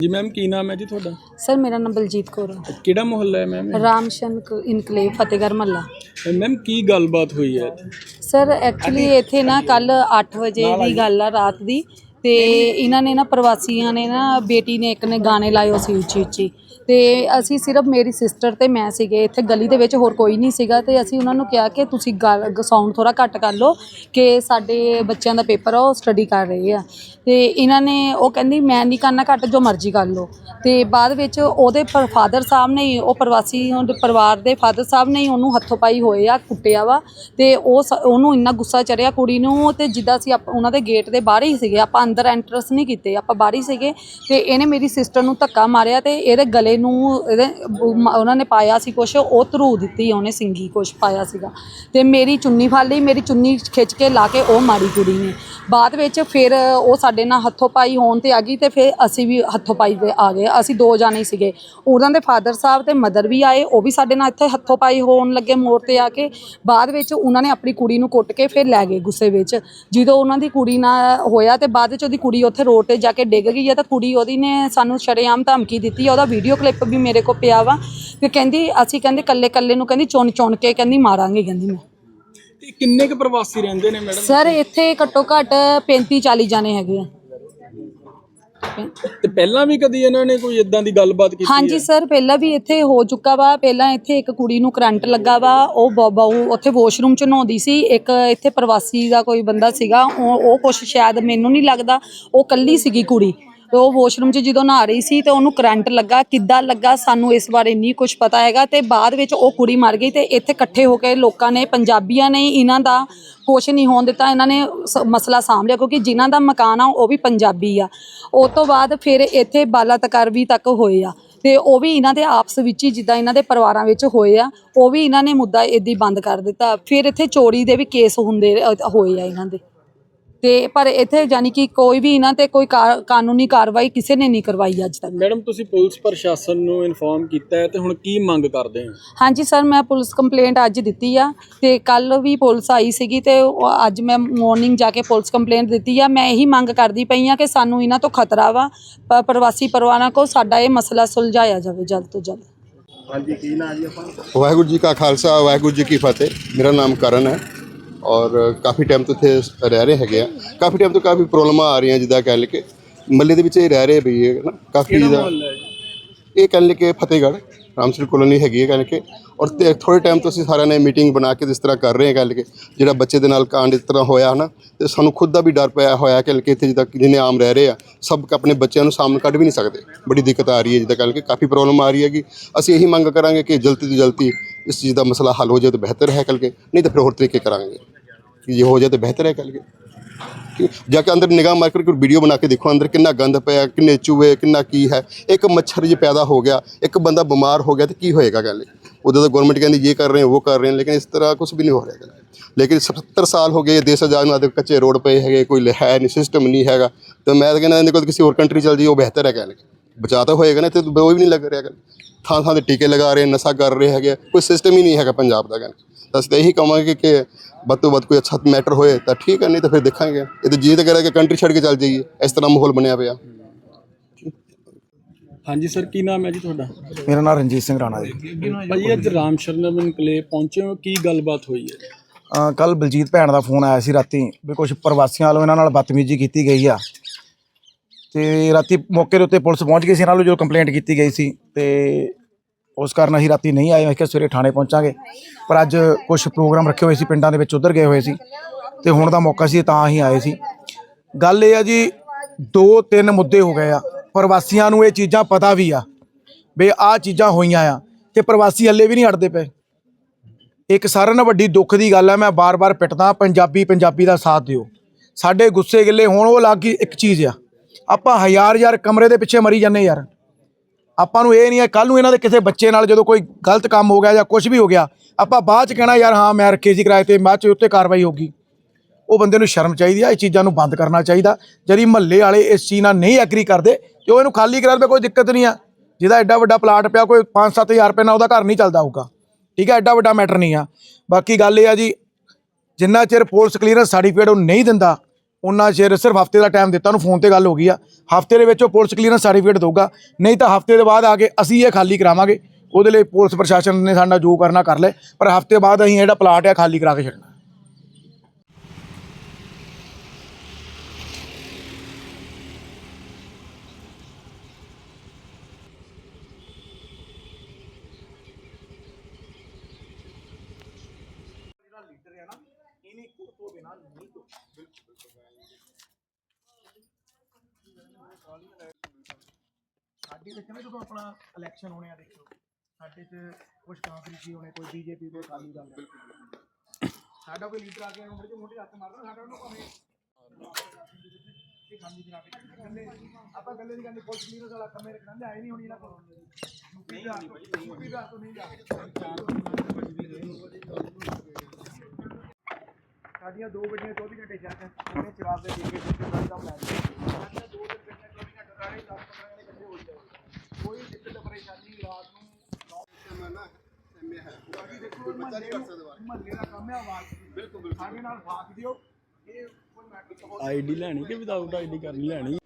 ਜੀ ਮੈਮ ਕੀ ਨਾਮ ਹੈ ਜੀ ਤੁਹਾਡਾ? ਸਰ ਮੇਰਾ ਨਾਮ ਬਲਜੀਤ ਕੌਰ ਹੈ। ਕਿਹੜਾ ਮੁਹੱਲਾ ਹੈ ਮੈਮ? ਰਾਮਸ਼ਨਕ ਇਨਕਲੇਵ ਫਤਿਹਗੜ੍ਹ ਮੱਲਾ ਮੈਮ ਕੀ ਗੱਲਬਾਤ ਹੋਈ ਹੈ ਸਰ ਐਕਚੁਅਲੀ ਇੱਥੇ ਨਾ ਕੱਲ 8 ਵਜੇ ਦੀ ਗੱਲ ਆ ਰਾਤ ਦੀ। ਤੇ ਇਹਨਾਂ ਨੇ ਨਾ ਪ੍ਰਵਾਸੀਆਂ ਨੇ ਨਾ ਬੇਟੀ ਨੇ ਇੱਕ ਨੇ ਗਾਣੇ ਲਾਏ ਸੀ ਉੱਚੀ ਉੱਚੀ। ਤੇ ਅਸੀਂ ਸਿਰਫ ਮੇਰੀ ਸਿਸਟਰ ਤੇ ਮੈਂ ਸੀਗੇ ਇੱਥੇ ਗਲੀ ਦੇ ਵਿੱਚ ਹੋਰ ਕੋਈ ਨਹੀਂ ਸੀਗਾ ਤੇ ਅਸੀਂ ਉਹਨਾਂ ਨੂੰ ਕਿਹਾ ਕਿ ਤੁਸੀਂ ਸਾਊਂਡ ਥੋੜਾ ਘੱਟ ਕਰ ਲਓ ਕਿ ਸਾਡੇ ਬੱਚਿਆਂ ਦਾ ਪੇਪਰ ਆ ਉਹ ਸਟੱਡੀ ਕਰ ਰਹੇ ਆ। ਤੇ ਇਹਨਾਂ ਨੇ ਉਹ ਕਹਿੰਦੀ ਮੈਂ ਨਹੀਂ ਕਰਨਾ ਘੱਟ ਜੋ ਮਰਜ਼ੀ ਕਰ ਲਓ। ਤੇ ਬਾਅਦ ਵਿੱਚ ਉਹਦੇ ਫਾਦਰ ਸਾਹਿਬ ਨੇ ਉਹ ਪ੍ਰਵਾਸੀ ਪਰਿਵਾਰ ਦੇ ਫਾਦਰ ਸਾਹਿਬ ਨੇ ਉਹਨੂੰ ਹੱਥੋਂ ਪਾਈ ਹੋਏ ਆ ਕੁੱਟਿਆ ਵਾ। ਤੇ ਉਹ ਉਹਨੂੰ ਇੰਨਾ ਗੁੱਸਾ ਚੜਿਆ ਕੁੜੀ ਨੂੰ ਤੇ ਜਿੱਦਾਂ ਅਸੀਂ ਉਹਨਾਂ ਦੇ ਗੇਟ ਦੇ ਬਾਹਰ ਹੀ ਸੀਗੇ ਆਪਾਂ ਅੰਦਰ ਐਂਟਰਸ ਨਹੀਂ ਕੀਤੇ। ਆਪਾਂ ਬਾਹਰੀ ਸੀਗੇ ਤੇ ਇਹਨੇ ਮੇਰੀ ਸਿਸਟਰ ਨੂੰ ਧੱਕਾ ਮਾਰਿਆ ਤੇ ਇਹਦੇ ਗਲੇ ਨੂੰ ਇਹਦੇ ਮ- ਉਹਨਾਂ ਨੇ ਪਾਇਆ ਸੀ ਕੁਛ, ਉਹ ਧਰੂ ਦਿੱਤੀ ਉਹਨੇ ਸਿੰਗੀ ਕੁਛ ਪਾਇਆ ਸੀਗਾ। ਤੇ ਮੇਰੀ ਚੁੰਨੀ ਫੜ ਲਈ, ਮੇਰੀ ਚੁੰਨੀ ਖਿੱਚ ਕੇ ਲਾ ਕੇ ਉਹ ਮਾਰੀ ਕੁੜੀ ਨੇ। ਬਾਅਦ ਵਿੱਚ ਫਿਰ ਉਹ ਸਾਡੇ ਨਾਲ ਹੱਥੋਂ ਪਾਈ ਹੋਣ ਤੇ ਆ ਗਈ ਤੇ ਫਿਰ ਅਸੀਂ ਵੀ ਹੱਥੋਂ ਪਾਈ ਤੇ ਆ ਗਏ। ਅਸੀਂ ਦੋ ਜਾਣੇ ਸੀਗੇ। ਉਹਨਾਂ ਦੇ ਫਾਦਰ ਸਾਹਿਬ ਤੇ ਮਦਰ ਵੀ ਆਏ, ਉਹ ਵੀ ਸਾਡੇ ਨਾਲ ਇੱਥੇ ਹੱਥੋਂ ਪਾਈ ਹੋਣ ਲੱਗੇ ਮੋੜ ਤੇ ਆ ਕੇ। ਬਾਅਦ ਵਿੱਚ ਉਹਨਾਂ ਨੇ ਆਪਣੀ ਕੁੜੀ ਨੂੰ ਕੁੱਟ ਕੇ ਫਿਰ ਲੈ ਗਏ ਗੁੱਸੇ ਵਿੱਚ। ਜਦੋਂ ਉਹਨਾਂ ਦੀ ਕੁੜੀ ਨਾਲ ਹੋਇਆ ਤੇ ਬਾਅਦ ਵਿੱਚ ਉਹਦੀ ਕੁੜੀ ਉੱਥੇ ਰੋਡ ਤੇ ਜਾ ਕੇ ਡਿੱਗ ਗਈ ਹੈ ਤਾਂ ਕੁੜੀ ਉਹਦੀ ਨੇ ਸਾਨੂੰ ਸ਼ਰੇਆਮ ਧਮਕੀ ਦਿੱਤੀ ਹੈ। ਉਹਦਾ ਵੀਡੀਓ ਕਲਿੱਪ ਵੀ ਮੇਰੇ ਕੋਲ ਪਿਆ ਵਾ ਕਿ ਕਹਿੰਦੀ ਅਸੀਂ ਕਹਿੰਦੇ ਕੱਲੇ ਕੱਲੇ ਨੂੰ ਕਹਿੰਦੀ ਚੁਣ ਚੁਣ ਕੇ ਕਹਿੰਦੀ ਮਾਰਾਂਗੇ ਕਹਿੰਦੀ ਮੈਂ। ਤੇ ਕਿੰਨੇ ਕੁ ਪ੍ਰਵਾਸੀ ਰਹਿੰਦੇ ਨੇ ਮੈਡਮ? ਸਰ ਇੱਥੇ ਘੱਟੋ ਘੱਟ 35 40 ਜਾਣੇ ਹੈਗੇ ਆ। ਤੇ ਪਹਿਲਾਂ ਵੀ ਕਦੀ ਇਹਨਾਂ ਨੇ ਕੋਈ ਇਦਾਂ ਦੀ ਗੱਲਬਾਤ ਕੀਤੀ ਹਾਂਜੀ? ਸਰ ਪਹਿਲਾਂ ਵੀ ਇੱਥੇ ਹੋ ਚੁੱਕਾ ਵਾ। ਪਹਿਲਾਂ ਇੱਥੇ ਇੱਕ ਕੁੜੀ ਨੂੰ ਕਰੰਟ ਲੱਗਾ ਵਾ। ਉਹ ਬ- ਬਹੂ ਉੱਥੇ ਵਾਸ਼ਰੂਮ ਚ ਨਹਾਉਂਦੀ ਸੀ। ਇੱਕ ਇੱਥੇ ਪ੍ਰਵਾਸੀ ਦਾ ਕੋਈ ਬੰਦਾ ਸੀਗਾ। ਉਹ ਉਹ ਕੁਛ ਸ਼ਾਇਦ ਮੈਨੂੰ ਨਹੀਂ ਲੱਗਦਾ। ਉਹ ਕੱਲੀ ਸੀਗੀ ਕੁੜੀ। ਤੇ ਉਹ ਵਾਸ਼ਰੂਮ 'ਚ ਜਦੋਂ ਨਹਾ ਰਹੀ ਸੀ ਤੇ ਉਹਨੂੰ ਕਰੰਟ ਲੱਗਾ ਕਿੱਦਾਂ ਲੱਗਾ ਸਾਨੂੰ ਇਸ ਬਾਰੇ ਨਹੀਂ ਕੁਝ ਪਤਾ ਹੈਗਾ ਤੇ ਬਾਅਦ ਵਿੱਚ ਉਹ ਕੁੜੀ ਮਰ ਗਈ ਤੇ ਇੱਥੇ ਇਕੱਠੇ ਹੋ ਕੇ ਲੋਕਾਂ ਨੇ ਪੰਜਾਬੀਆਂ ਨੇ ਇਹਨਾਂ ਦਾ ਕੁਛ ਨਹੀਂ ਹੋਣ ਦਿੱਤਾ ਇਹਨਾਂ ਨੇ ਸ- ਮਸਲਾ ਸਾਂਭ ਲਿਆ ਕਿਉਂਕਿ ਜਿਨ੍ਹਾਂ ਦਾ ਮਕਾਨ ਆ ਉਹ ਵੀ ਪੰਜਾਬੀ ਆ। ਉਸ ਤੋਂ ਬਾਅਦ ਫਿਰ ਇੱਥੇ ਬਾਲਾ ਤਕਰਵੀ ਤੱਕ ਹੋਏ ਆ ਤੇ ਉਹ ਵੀ ਇਹਨਾਂ ਦੇ ਆਪਸ ਵਿੱਚ ਹੀ ਜਿੱਦਾਂ ਇਹਨਾਂ ਦੇ ਪਰਿਵਾਰਾਂ ਵਿੱਚ ਹੋਏ ਆ ਉਹ ਵੀ ਇਹਨਾਂ ਨੇ ਮੁੱਦਾ ਇਦਾਂ ਹੀ ਬੰਦ ਕਰ ਦਿੱਤਾ। ਫਿਰ ਇੱਥੇ ਚੋਰੀ ਦੇ ਵੀ ਕੇਸ ਹੁੰਦੇ ਅ, ਹੋਏ ਆ ਇਹਨਾਂ ਦੇ। ਤੇ ਪਰ ਇੱਥੇ ਯਾਨੀ ਕਿ ਕੋਈ ਵੀ ਇਹਨਾਂ ਤੇ ਕੋਈ ਕਾ- ਕਾਨੂੰਨੀ ਕਾਰਵਾਈ ਕਿਸੇ ਨੇ ਨਹੀਂ ਕਰਵਾਈ ਅੱਜ ਤੱਕ। ਮੈਡਮ ਤੁਸੀਂ ਪੁਲਿਸ ਪ੍ਰਸ਼ਾਸਨ ਨੂੰ ਇਨਫੋਰਮ ਕੀਤਾ ਹੈ ਤੇ ਹੁਣ ਕੀ ਮੰਗ ਕਰਦੇ ਹੋ? ਹਾਂਜੀ ਸਰ ਮੈਂ ਪੁਲਿਸ ਕੰਪਲੇਂਟ ਅੱਜ ਦਿੱਤੀ ਆ ਤੇ ਕੱਲ ਵੀ ਪੁਲਿਸ ਆਈ ਸੀਗੀ ਤੇ ਉਹ ਅੱਜ ਮੈਂ ਮਾਰਨਿੰਗ ਜਾ ਕੇ ਪੁਲਿਸ ਕੰਪਲੇਂਟ ਦਿੱਤੀ ਆ। ਮੈਂ ਇਹੀ ਮੰਗ ਕਰਦੀ ਪਈ ਆ ਕਿ ਸਾਨੂੰ ਇਹਨਾਂ ਤੋਂ ਖਤਰਾ ਵਾ ਪ- ਪ੍ਰਵਾਸੀ ਪਰਿਵਾਰਾਂ ਕੋ ਸਾਡਾ ਇਹ ਮਸਲਾ ਸੁਲਝਾਇਆ ਜਾਵੇ ਜਲਦ ਤੋਂ ਜਲਦ। ਵਾਹਿਗੁਰੂ ਜੀ ਕਾ ਖਾਲਸਾ ਵਾਹਿਗੁਰੂ ਜੀ ਕੀ ਫਤਿਹ। ਮੇਰਾ ਨਾਮ ਕਰਨ ਹੈ। ਔਰ ਕਾਫੀ ਟਾਈਮ ਤੋਂ ਇੱਥੇ ਰਹਿ ਰਹੇ ਹੈਗੇ ਆ। ਕਾਫੀ ਟਾਈਮ ਤੋਂ ਕਾਫੀ ਪ੍ਰੋਬਲਮਾਂ ਆ ਰਹੀਆਂ ਜਿੱਦਾਂ ਕਹਿ ਲਈਏ ਮੱਲੇ ਦੇ ਵਿੱਚ ਇਹ ਰਹਿ ਰਹੇ ਵੀ ਹੈ ਨਾ ਕਾਫੀ ਜਿੱਦਾਂ ਇਹ ਕਹਿ ਲਈਏ ਕਿ ਫਤਿਹਗੜ੍ਹ ਰਾਮਸਰ ਕਲੋਨੀ ਹੈਗੀ ਹੈ ਕਹਿ ਲਈਏ ਔਰ ਥੋੜੇ ਟਾਈਮ ਤੋਂ ਅਸੀਂ ਸਾਰਿਆਂ ਨੇ ਮੀਟਿੰਗ ਬਣਾ ਕੇ ਇਸ ਤਰ੍ਹਾਂ ਕਰ ਰਹੇ ਹਾਂ ਕਹਿ ਲਈਏ ਜਿਹੜਾ ਬੱਚੇ ਦੇ ਨਾਲ ਕਾਂਡ ਇਸ ਤਰ੍ਹਾਂ ਹੋਇਆ ਹਨਾ ਤੇ ਸਾਨੂੰ ਖੁਦ ਦਾ ਵੀ ਡਰ ਪਿਆ ਹੋਇਆ ਕਿ ਲਈਏ ਇੱਥੇ ਜਿੱਦਾਂ ਜਿਹਨੇ ਆਮ ਰਹਿ ਰਹੇ ਆ ਸਭ ਆਪਣੇ ਬੱਚਿਆਂ ਨੂੰ ਸਾਹਮਣੇ ਕੱਢ ਵੀ ਨਹੀਂ ਸਕਦੇ। ਬੜੀ ਦਿੱਕਤ ਆ ਰਹੀ ਹੈ ਜਿੱਦਾਂ ਕਹਿ ਲਈਏ ਕਾਫੀ ਪ੍ਰੋਬਲਮ ਆ ਰਹੀ ਹੈਗੀ। ਅਸੀਂ ਇਹੀ ਮੰਗ ਕਰਾਂਗੇ ਕਿ ਜਲਦੀ ਤੋਂ ਜਲਦੀ ਇਸ ਚੀਜ਼ ਦਾ ਮਸਲਾ ਹੱਲ ਹੋ ਜਾਏ ਤਾਂ ਬਿਹਤਰ ਹੈ ਕਰਕੇ ਨਹੀਂ ਤਾਂ ਫਿਰ ਹੋਰ ਤਰੀਕੇ ਕਰਾਂਗੇ। ਕਿ ਜੇ ਹੋ ਜਾਏ ਤਾਂ ਬਿਹਤਰ ਹੈ ਕਰਕੇ। ਕਿ ਜਾ ਕੇ ਅੰਦਰ ਨਿਗਾਹ ਮਾਰ ਕੇ ਕੋਈ ਵੀਡੀਓ ਬਣਾ ਕੇ ਦੇਖੋ, ਅੰਦਰ ਕਿੰਨਾ ਗੰਦ ਪਿਆ, ਕਿੰਨੇ ਚੂਹੇ, ਕਿੰਨਾ ਕੀ ਹੈ। ਇੱਕ ਮੱਛਰ ਜੇ ਪੈਦਾ ਹੋ ਗਿਆ, ਇੱਕ ਬੰਦਾ ਬਿਮਾਰ ਹੋ ਗਿਆ ਤੇ ਕੀ ਹੋਏਗਾ ਗੱਲ? ਉਦੋਂ ਤਾਂ ਗਵਰਨਮੈਂਟ ਕਹਿੰਦੀ ਇਹ ਕਰ ਰਹੇ ਉਹ ਕਰ ਰਹੇ ਹਾਂ ਲੇਕਿਨ ਇਸ ਤਰ੍ਹਾਂ ਕੁਝ ਵੀ ਨਹੀਂ ਹੋ ਰਿਹਾ ਗੱਲ। ਲੇਕਿਨ 70 ਸਾਲ ਹੋ ਗਏ ਦੇਸ਼ ਆਜ਼ਾਦ ਨੂੰ ਆਦੇ ਕੱਚੇ ਰੋਡ ਪਏ ਹੈਗੇ, ਕੋਈ ਹੈ ਨਹੀਂ ਸਿਸਟਮ ਨਹੀਂ ਹੈਗਾ। ਤਾਂ ਮੈਂ ਤਾਂ ਕਹਿੰਦਾ ਇਹਦੇ ਕੋਲ ਕਿਸੇ ਹੋਰ ਕੰਟਰੀ ਚਲ ਜਾਈਏ ਉਹ ਬਿਹਤਰ ਹੈ ਕਹਿ ਬਚਾ ਤਾਂ ਹੋਏਗਾ ਨਾ ਤੇ ਉਹ ਵੀ ਨਹੀਂ ਲੱਗ ਰਿਹਾ ਗੱਲ। ਥਾਂ ਥਾਂ ਤੇ ਟੀਕੇ ਲਗਾ ਰਹੇ, ਨਸ਼ਾ ਕਰ ਰਹੇ ਹੈਗੇ, ਕੋਈ ਸਿਸਟਮ ਹੀ ਨਹੀਂ ਹੈਗਾ ਪੰਜਾਬ ਦਾ ਗੱਲ। ਤਾਂ ਅਸੀਂ ਤਾਂ ਇਹੀ ਕਹਾਂਗੇ ਕਿ ਵੱਧ ਤੋਂ ਵੱਧ ਕੋਈ ਅੱਛਾ ਮੈਟਰ ਹੋਏ ਤਾਂ ਠੀਕ ਹੈ ਨਹੀਂ ਤਾਂ ਫਿਰ ਦੇਖਾਂਗੇ। ਇਹ ਤਾਂ ਜੀ ਤਾਂ ਕਰਿਆ ਕਿ ਕੰਟਰੀ ਛੱਡ ਕੇ ਚੱਲ ਜਾਈਏ। ਇਸ ਤਰ੍ਹਾਂ ਮਾਹੌਲ ਬਣਿਆ ਪਿਆ। ਹਾਂਜੀ ਸਰ ਕੀ ਨਾਮ ਹੈ ਜੀ ਤੁਹਾਡਾ? ਮੇਰਾ ਨਾਮ ਰਣਜੀਤ ਸਿੰਘ ਰਾਣਾ ਜੀ। ਭਾਜੀ ਅੱਜ ਰਾਮ ਸ਼ਰਨਮ ਇਨਕਲੇਵ ਪਹੁੰਚੇ ਹੋ। ਕੀ ਗੱਲਬਾਤ ਹੋਈ ਹੈ? ਕੱਲ ਬਲਜੀਤ ਭੈਣ ਦਾ ਫੋਨ ਆਇਆ ਸੀ ਰਾਤੀ। ਵੀ ਕੁਝ ਪ੍ਰਵਾਸੀਆਂ ਵੱਲੋਂ ਇਹਨਾਂ ਨਾਲ ਬਦਤਮੀਜ਼ੀ ਕੀਤੀ ਗਈ ਆ। ਤੇ ਰਾਤੀ ਮੌਕੇ ਦੇ ਉੱਤੇ ਪੁਲਿਸ ਪਹੁੰਚ ਗਈ ਸੀ। ਇਹਨਾਂ ਵੱਲੋਂ ਜੋ ਕੰਪਲੇਂਟ ਕੀਤੀ ਗਈ ਸੀ। ਤੇ ਉਸ ਕਾਰਨ ਅਸੀਂ ਰਾਤੀ ਨਹੀਂ ਆਏ, ਮੈਂ ਕਿਹਾ ਸਵੇਰੇ ਥਾਣੇ ਪਹੁੰਚਾਂਗੇ। ਪਰ ਅੱਜ ਕੁਝ ਪ੍ਰੋਗਰਾਮ ਰੱਖੇ ਹੋਏ ਸੀ, ਪਿੰਡਾਂ ਦੇ ਵਿੱਚ ਉਧਰ ਗਏ ਹੋਏ ਸੀ। ਤੇ ਹੁਣ ਦਾ ਮੌਕਾ ਸੀ, ਤਾਂ ਅਸੀਂ ਆਏ ਸੀ। ਗੱਲ ਇਹ ਆ ਜੀ, ਦੋ ਤਿੰਨ ਮੁੱਦੇ ਹੋ ਗਏ ਆ। ਪ੍ਰਵਾਸੀਆਂ ਨੂੰ ਇਹ ਚੀਜ਼ਾਂ ਪਤਾ ਵੀ ਆ, ਵੀ ਆਹ ਚੀਜ਼ਾਂ ਹੋਈਆਂ ਆ ਤੇ ਪ੍ਰਵਾਸੀ ਹੱਲੇ ਵੀ ਨਹੀਂ ਹਟਦੇ ਪਏ। ਇੱਕ ਸਾਰਿਆਂ ਨਾਲੋਂ ਵੱਡੀ ਦੁੱਖ ਦੀ ਗੱਲ ਹੈ ਮੈਂ ਬਾਰ-ਬਾਰ ਪਿੱਟਦਾ, ਪੰਜਾਬੀ ਪੰਜਾਬੀ ਦਾ ਸਾਥ ਦਿਓ। ਸਾਡੇ ਗੁੱਸੇ ਗਿੱਲੇ ਹੋਣ, ਉਹ ਅਲੱਗ ਹੀ ਇੱਕ ਚੀਜ਼ ਆ। ਆਪਾਂ ਹਜ਼ਾਰ ਹਜ਼ਾਰ ਕਮਰੇ ਦੇ ਪਿੱਛੇ ਮਰੀ ਜਾਂਦੇ ਯਾਰ। ਆਪਾਂ ਨੂੰ ਇਹ ਨਹੀਂ ਹੈ ਕੱਲ ਨੂੰ ਇਹਨਾਂ ਦੇ ਕਿਸੇ ਬੱਚੇ ਨਾਲ ਜਦੋਂ ਕੋਈ ਗਲਤ ਕੰਮ ਹੋ ਗਿਆ ਜਾਂ ਕੁਝ ਵੀ ਹੋ ਗਿਆ, ਆਪਾਂ ਬਾਅਦ ਚ ਕਹਿਣਾ, ਯਾਰ ਹਾਂ, ਮੈਂ ਰੱਖੇ ਸੀ ਕਿਰਾਏ ਤੇ ਬਾਅਦ ਚ ਉੱਤੇ ਕਾਰਵਾਈ ਹੋਗੀ ਉਹ ਬੰਦੇ ਨੂੰ ਸ਼ਰਮ ਚਾਹੀਦੀ ਆ, ਇਹ ਚੀਜ਼ਾਂ ਨੂੰ ਬੰਦ ਕਰਨਾ ਚਾਹੀਦਾ। ਜਿਹੜੀ ਮਹੱਲੇ ਵਾਲੇ ਇਸ ਚੀਜ਼ ਨਾਲ ਨਹੀਂ ਐਗਰੀ ਕਰਦੇ, ਤੇ ਉਹ ਇਹਨੂੰ ਖਾਲੀ ਕਰਾ ਦੇ ਕੋਈ ਦਿੱਕਤ ਨਹੀਂ ਆ। ਜਿਹਦਾ ਐਡਾ ਵੱਡਾ ਪਲਾਟ ਪਿਆ, ਕੋਈ 5-7000 ਰੁਪਏ ਨਾਲ ਉਹਦਾ ਘਰ ਨਹੀਂ ਚੱਲਦਾ ਹੋਊਗਾ। ਠੀਕ ਹੈ ਐਡਾ ਵੱਡਾ ਮੈਟਰ ਨਹੀਂ ਆ। ਬਾਕੀ ਗੱਲ ਇਹ ਆ ਜੀ, ਜਿੰਨਾ ਚਿਰ ਪੁਲਿਸ ਕਲੀਅਰੈਂਸ ਸਰਟੀਫਿਕੇਟ ਉਹ ਨਹੀਂ ਦਿੰਦਾ ਉਹਨਾਂ ਚਿਰ ਸਿਰਫ ਹਫ਼ਤੇ ਦਾ ਟਾਈਮ ਦਿੱਤਾ, ਉਹਨੂੰ ਫੋਨ ਤੇ ਗੱਲ ਹੋ ਗਈ ਆ। ਹਫ਼ਤੇ ਦੇ ਵਿੱਚ ਉਹ ਪੁਲਿਸ ਕਲੀਅਰੈਂਸ ਸਰਟੀਫਿਕੇਟ ਦਊਗਾ। ਨਹੀਂ ਤਾਂ ਹਫ਼ਤੇ ਦੇ ਬਾਅਦ ਆ ਕੇ ਅਸੀਂ ਇਹ ਖਾਲੀ ਕਰਾਵਾਂਗੇ। ਉਹਦੇ ਲਈ ਪੁਲਿਸ ਪ੍ਰਸ਼ਾਸਨ ਨੇ ਸਾਡਾ ਜੋ ਕਰਨਾ ਕਰ ਲੈ ਪਰ ਹਫ਼ਤੇ ਬਾਅਦ ਅਸੀਂ ਜਿਹੜਾ ਪਲਾਟ ਆ ਖਾਲੀ ਕਰਾ ਕੇ ਛੱਡਣਾ। ਸਾਡੇ ਵਿੱਚ ਨਾ ਜਦੋਂ ਆਪਣਾ ਇਲੈਕਸ਼ਨ ਹੋਣੇ ਆ ਦੇਖੋ ਸਾਡੇ 'ਚ ਕੁਝ ਕਾਂਗਰਸੀ ਹੋਣੇ, ਕੋਈ ਬੀਜੇਪੀ ਕੋਈ ਅਕਾਲੀ ਦਲ। ਸਾਡਾ ਕੋਈ ਲੀਡਰ ਆ ਕੇ ਮੁੜ ਕੇ ਮੋਢੇ ਹੱਥ ਮਾਰਦਾ, ਸਾਡਾ ਉਹਨੂੰ ਭਾਵੇਂ ਇਹ ਖਾਲੀ ਕਰਾ ਕੇ ਆਪਾਂ ਇਕੱਲੇ ਦੀ ਗੱਲ ਪੁਲਿਸ ਲੀਡਰ ਵਾਲਾ ਕੰਮੇ ਰੱਖਣਾ ਆਏ ਨਹੀਂ ਹੋਣੀ ਨਾ ਯੂਪੀ ਦਾ ਯੂਪੀ ਦਾ ਤੋਂ ਨਹੀਂ ਜਾ ਸਾਡੀਆਂ ਦੋ ਗੱਡੀਆਂ 24 ਘੰਟੇ ਚੱਲਦੀਆਂ ਉਹਨੇ ਚਰਾਬ ਦੇ ਦੇ ਕੇ ਸਿੱਧੇ ਦਾ ਕੰਮ ਲੈ ਸਾਡੀਆਂ ਦੋ ਦਿਨ ਗੱਡੀਆਂ 24 ਘੰਟੇ ਸਾਰੇ 10 15 ਜਣੇ ਇਕੱਠੇ ਹੋ ਜਾਂਦੇ ਕੋਈ ਦਿੱਕਤ ਪਰੇਸ਼ਾਨੀ ਰਾਤ ਨੂੰ ਮਹੱਲੇ ਦਾ ਕੰਮ ਹੈ ਆਵਾਜ਼ ਬਿਲਕੁਲ ਸਾਡੇ ਨਾਲ ਫਾਕ ਦਿਓ। ਇਹ ਕੋਈ ਮੈਟਰ ਆਈਡੀ ਲੈਣੀ ਕਿ ਵਿਦਆਊਟ ਆਈਡੀ ਕਰਨੀ ਲੈਣੀ?